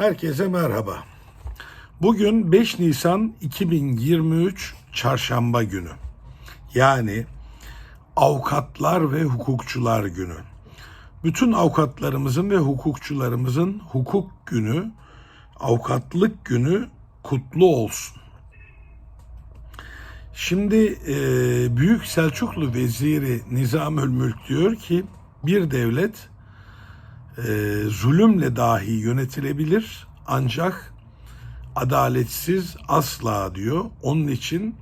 Herkese merhaba. Bugün 5 Nisan 2023 Çarşamba günü. Yani Avukatlar ve Hukukçular Günü. Bütün avukatlarımızın ve hukukçularımızın hukuk günü, avukatlık günü kutlu olsun. Şimdi e, Büyük Selçuklu Veziri Nizamül Mülk diyor ki bir devlet e, zulümle dahi yönetilebilir ancak adaletsiz asla diyor. Onun için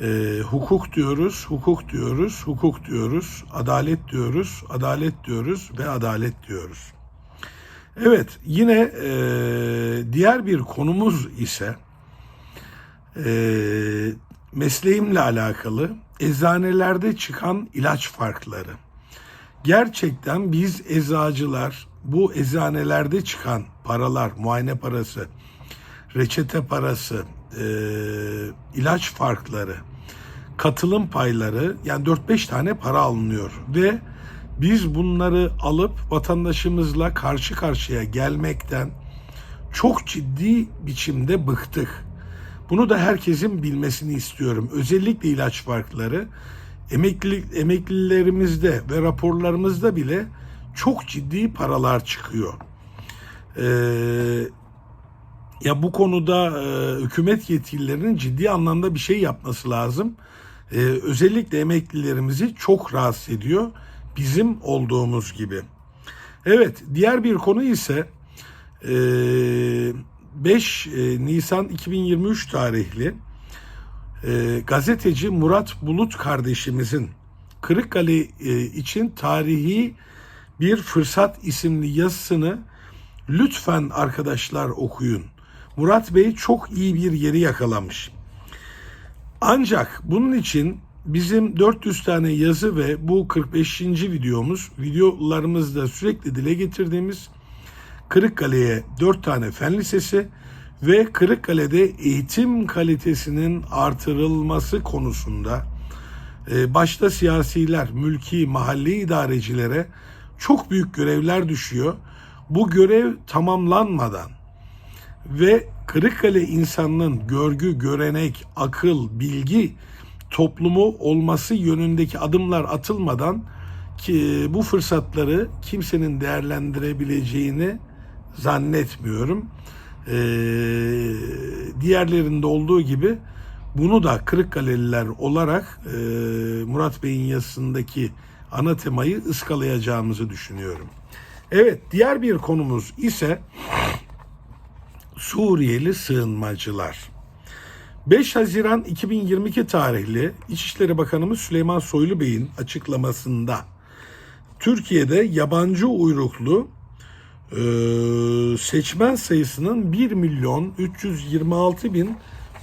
e, hukuk diyoruz, hukuk diyoruz, hukuk diyoruz, adalet diyoruz, adalet diyoruz ve adalet diyoruz. Evet, yine e, diğer bir konumuz ise e, mesleğimle alakalı eczanelerde çıkan ilaç farkları. Gerçekten biz eczacılar bu eczanelerde çıkan paralar, muayene parası, reçete parası, e, ilaç farkları, katılım payları yani 4-5 tane para alınıyor ve biz bunları alıp vatandaşımızla karşı karşıya gelmekten çok ciddi biçimde bıktık. Bunu da herkesin bilmesini istiyorum. Özellikle ilaç farkları emeklilik emeklilerimizde ve raporlarımızda bile çok ciddi paralar çıkıyor. Ee, ya bu konuda e, hükümet yetkililerinin ciddi anlamda bir şey yapması lazım. Ee, özellikle emeklilerimizi çok rahatsız ediyor. Bizim olduğumuz gibi. Evet, diğer bir konu ise e, 5 e, Nisan 2023 tarihli e, gazeteci Murat Bulut kardeşimizin Kırıkkale e, için tarihi bir fırsat isimli yazısını lütfen arkadaşlar okuyun. Murat Bey çok iyi bir yeri yakalamış. Ancak bunun için bizim 400 tane yazı ve bu 45. videomuz, videolarımızda sürekli dile getirdiğimiz Kırıkkale'ye 4 tane fen lisesi ve Kırıkkale'de eğitim kalitesinin artırılması konusunda e, başta siyasiler, mülki, mahalli idarecilere çok büyük görevler düşüyor. Bu görev tamamlanmadan ve Kırıkkale insanının görgü, görenek, akıl, bilgi toplumu olması yönündeki adımlar atılmadan ki bu fırsatları kimsenin değerlendirebileceğini zannetmiyorum. Ee, diğerlerinde olduğu gibi bunu da Kırıkkaleliler olarak e, Murat Bey'in yazısındaki ana temayı ıskalayacağımızı düşünüyorum. Evet diğer bir konumuz ise Suriyeli sığınmacılar. 5 Haziran 2022 tarihli İçişleri Bakanımız Süleyman Soylu Bey'in açıklamasında Türkiye'de yabancı uyruklu e, seçmen sayısının 1 milyon 326 bin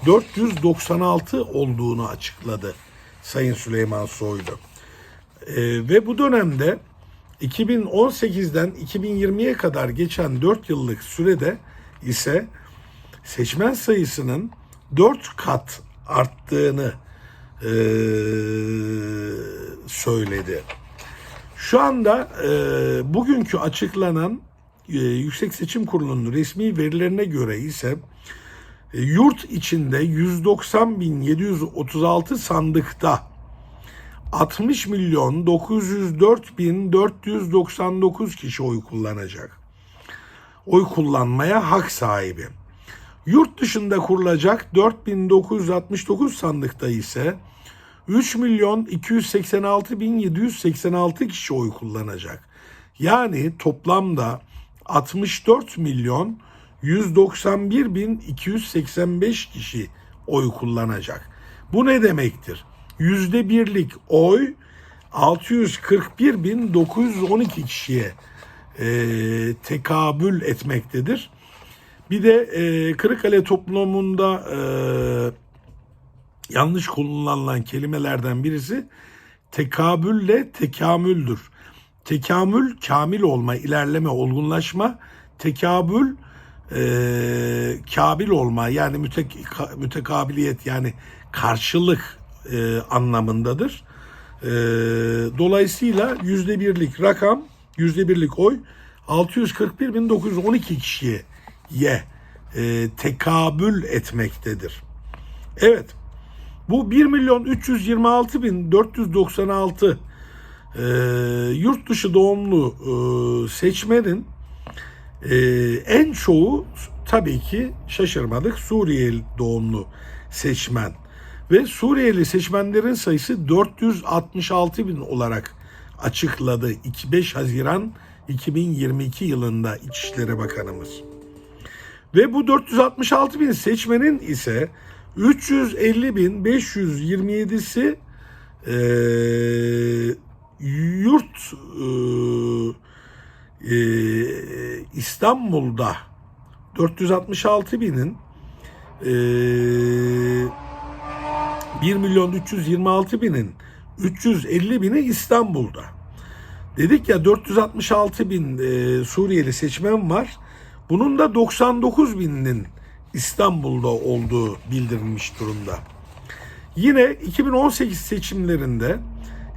496 olduğunu açıkladı Sayın Süleyman Soylu. E, ve bu dönemde 2018'den 2020'ye kadar geçen 4 yıllık sürede ise seçmen sayısının 4 kat arttığını e, söyledi. Şu anda e, bugünkü açıklanan Yüksek Seçim Kurulu'nun resmi verilerine göre ise e, yurt içinde 190.736 sandıkta 60 milyon 904 bin 499 kişi oy kullanacak. Oy kullanmaya hak sahibi. Yurt dışında kurulacak 4969 sandıkta ise 3 milyon 286 bin 786 kişi oy kullanacak. Yani toplamda 64 milyon 191 bin 285 kişi oy kullanacak. Bu ne demektir? Yüzde birlik oy 641 bin 912 kişiye e, tekabül etmektedir. Bir de e, Kırıkkale toplumunda e, yanlış kullanılan kelimelerden birisi tekabülle tekamüldür. Tekamül kamil olma, ilerleme, olgunlaşma. Tekabül e, kabil olma yani mütek, mütekabiliyet yani karşılık e, anlamındadır. E, dolayısıyla yüzde birlik rakam, yüzde birlik oy 641.912 kişiye e, tekabül etmektedir. Evet. Bu 1 milyon 326 bin 496 e, yurt dışı doğumlu e, seçmenin e, en çoğu tabii ki şaşırmadık Suriyeli doğumlu seçmen. Ve Suriyeli seçmenlerin sayısı 466 bin olarak açıkladı 5 Haziran 2022 yılında İçişleri Bakanımız. Ve bu 466 bin seçmenin ise 350 bin 527'si e, yurt e, e, İstanbul'da 466 binin e, 1 milyon 326 binin 350 bini İstanbul'da. Dedik ya 466 bin e, Suriyeli seçmen var. Bunun da 99 binin İstanbul'da olduğu bildirilmiş durumda. Yine 2018 seçimlerinde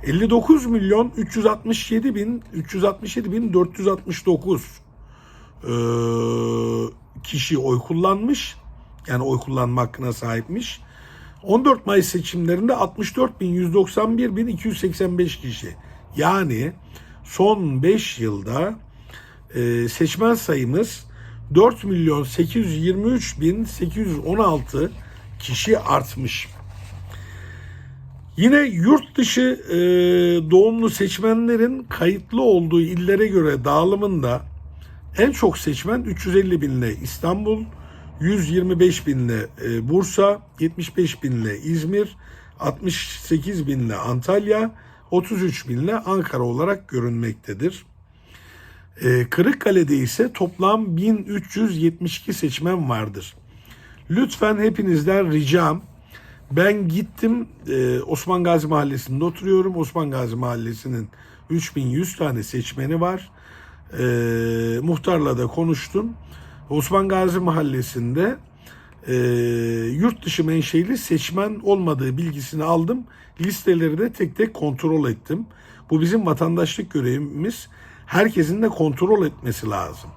59 milyon 367 bin 367 bin 469 e, kişi oy kullanmış. Yani oy kullanma hakkına sahipmiş. 14 Mayıs seçimlerinde 64 bin 191 bin 285 kişi. Yani son 5 yılda e, seçmen sayımız 4 milyon 823 bin 816 kişi artmış. Yine yurt dışı e, doğumlu seçmenlerin kayıtlı olduğu illere göre dağılımında en çok seçmen 350 binle İstanbul, 125 binle e, Bursa, 75 binle İzmir, 68 binle Antalya, 33 binle Ankara olarak görünmektedir. E, Kırıkkale'de ise toplam 1372 seçmen vardır. Lütfen hepinizden ricam ben gittim e, Osman Gazi Mahallesi'nde oturuyorum. Osman Gazi Mahallesi'nin 3100 tane seçmeni var. E, muhtarla da konuştum. Osman Gazi Mahallesi'nde e, yurt dışı menşeli seçmen olmadığı bilgisini aldım. Listeleri de tek tek kontrol ettim. Bu bizim vatandaşlık görevimiz. Herkesin de kontrol etmesi lazım.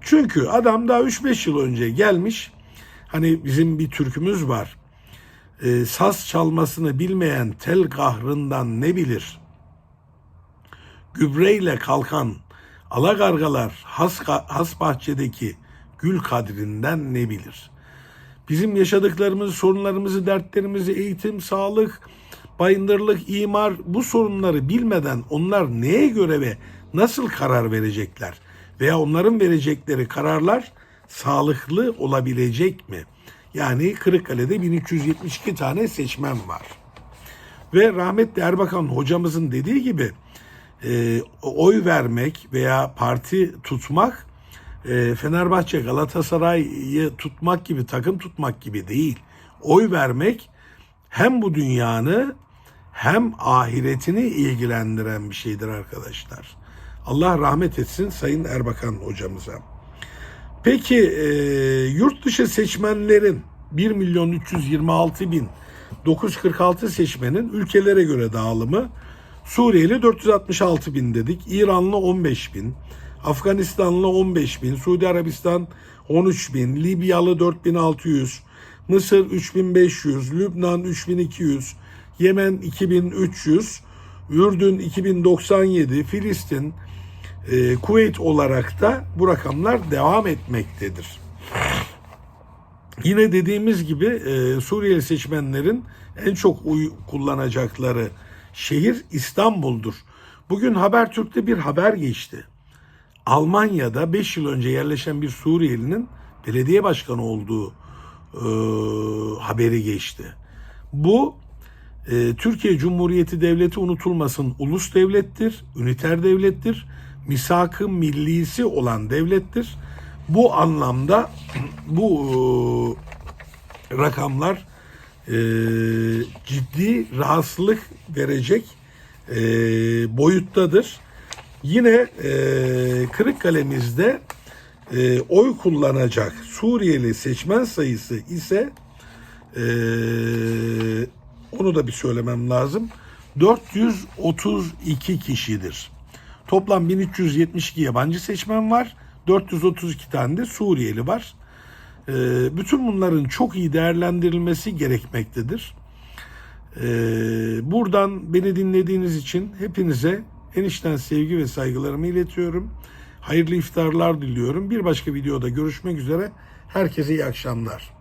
Çünkü adam daha 3-5 yıl önce gelmiş. Hani bizim bir türkümüz var. E, saz çalmasını bilmeyen tel kahrından ne bilir? Gübreyle kalkan alagargalar has, has bahçedeki gül kadrinden ne bilir? Bizim yaşadıklarımızı, sorunlarımızı, dertlerimizi, eğitim, sağlık, bayındırlık, imar bu sorunları bilmeden onlar neye göre ve nasıl karar verecekler? Veya onların verecekleri kararlar sağlıklı olabilecek mi? Yani Kırıkkale'de 1372 tane seçmen var. Ve rahmetli Erbakan hocamızın dediği gibi e, oy vermek veya parti tutmak e, Fenerbahçe Galatasaray'ı tutmak gibi takım tutmak gibi değil. Oy vermek hem bu dünyanı hem ahiretini ilgilendiren bir şeydir arkadaşlar. Allah rahmet etsin Sayın Erbakan hocamıza. Peki e, yurt dışı seçmenlerin 1 milyon 326 bin 946 seçmenin ülkelere göre dağılımı Suriyeli 466 bin dedik. İranlı 15 bin. Afganistanlı 15 bin. Suudi Arabistan 13 bin. Libyalı 4600. Mısır 3500. Lübnan 3200. Yemen 2300. Ürdün 2097. Filistin, e, Kuveyt olarak da bu rakamlar devam etmektedir. Yine dediğimiz gibi e, Suriyeli seçmenlerin en çok uy kullanacakları şehir İstanbul'dur. Bugün Habertürk'te bir haber geçti. Almanya'da 5 yıl önce yerleşen bir Suriyelinin belediye başkanı olduğu e, haberi geçti. Bu e, Türkiye Cumhuriyeti Devleti unutulmasın ulus devlettir, üniter devlettir, misak-ı millisi olan devlettir. Bu anlamda bu e, rakamlar e, ciddi rahatsızlık verecek e, boyuttadır. Yine e, Kırıkkale'mizde oy kullanacak Suriyeli seçmen sayısı ise onu da bir söylemem lazım. 432 kişidir. Toplam 1372 yabancı seçmen var. 432 tane de Suriyeli var. Ee, bütün bunların çok iyi değerlendirilmesi gerekmektedir. Ee, buradan beni dinlediğiniz için hepinize enişten sevgi ve saygılarımı iletiyorum. Hayırlı iftarlar diliyorum. Bir başka videoda görüşmek üzere. Herkese iyi akşamlar.